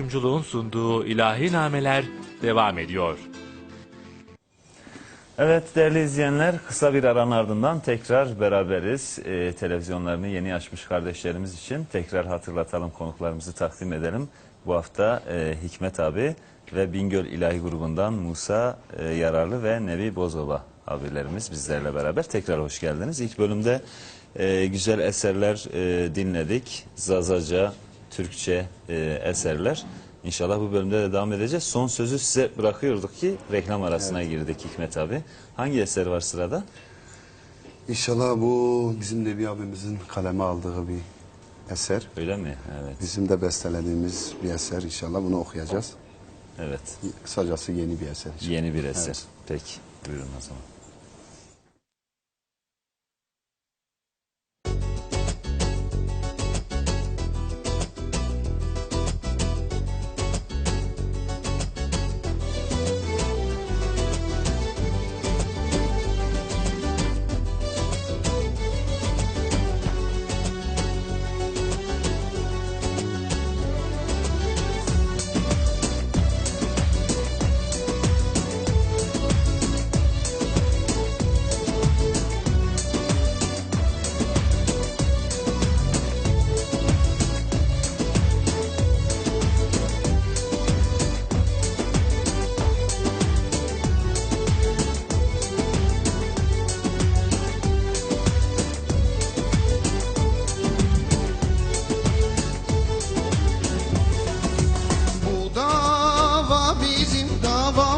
Oyunculuğun sunduğu ilahi nameler devam ediyor. Evet değerli izleyenler kısa bir aranın ardından tekrar beraberiz. Ee, televizyonlarını yeni açmış kardeşlerimiz için tekrar hatırlatalım konuklarımızı takdim edelim. Bu hafta e, Hikmet abi ve Bingöl İlahi grubundan Musa e, Yararlı ve Nevi Bozova abilerimiz bizlerle beraber. Tekrar hoş geldiniz. İlk bölümde e, güzel eserler e, dinledik. Zazaca, Türkçe e, eserler. İnşallah bu bölümde de devam edeceğiz. Son sözü size bırakıyorduk ki reklam arasına girdik Hikmet abi. Hangi eser var sırada? İnşallah bu bizim Nebi abimizin kaleme aldığı bir eser. Öyle mi? Evet. Bizim de bestelediğimiz bir eser inşallah bunu okuyacağız. Evet. Kısacası yeni bir eser. inşallah. Yeni bir eser. Evet. Peki. Buyurun o zaman.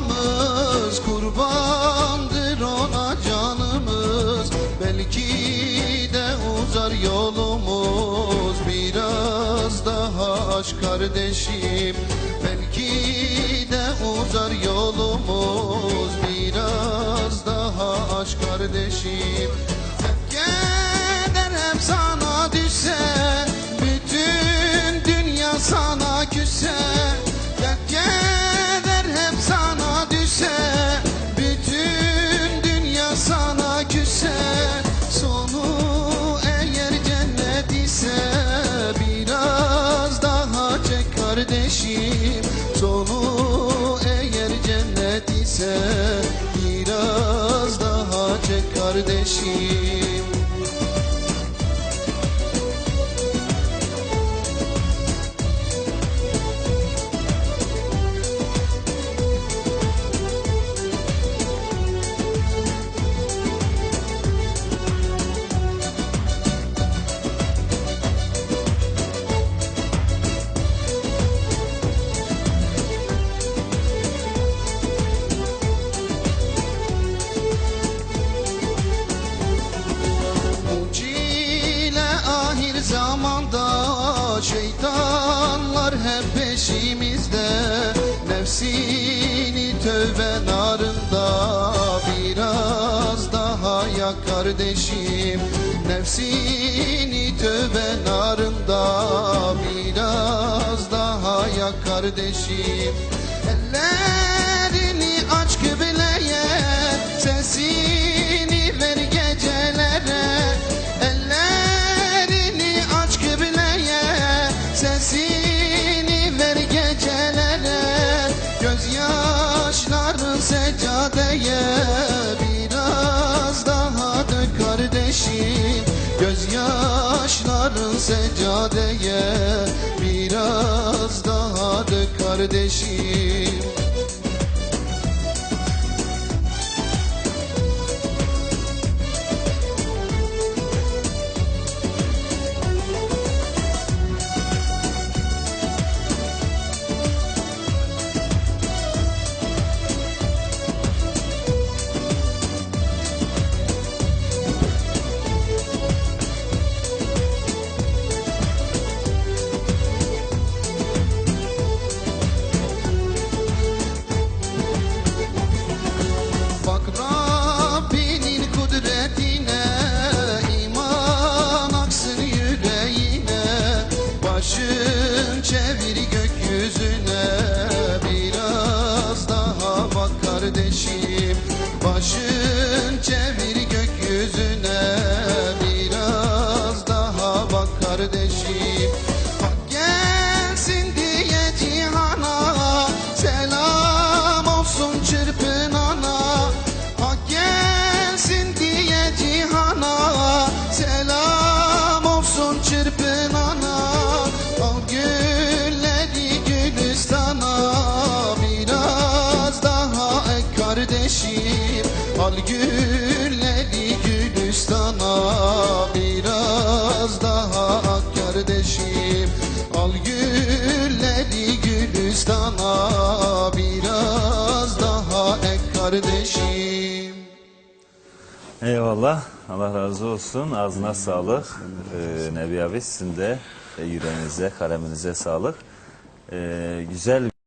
Davamız Kurbandır ona canımız. Belki de uzar yolumuz Biraz daha aç kardeşim. Belki de uzar yolumuz Biraz daha aç kardeşim ise Biraz daha çek kardeşim hep peşimizde Nefsini tövbe narında Biraz daha yak kardeşim. Nefsini tövbe narında Biraz daha yak kardeşim. Ellerini seccadeye Biraz daha dök kardeşim. Gözyaşların seccadeye Biraz daha dök kardeşim Al gülleri Gülistan'a Biraz daha ak kardeşim Al gülleri Gülistan'a Biraz daha ek kardeşim Eyvallah. Allah razı olsun. Ağzına sağlık. Ee, Nebi abi sizin de yüreğinize, kaleminize sağlık. Ee, güzel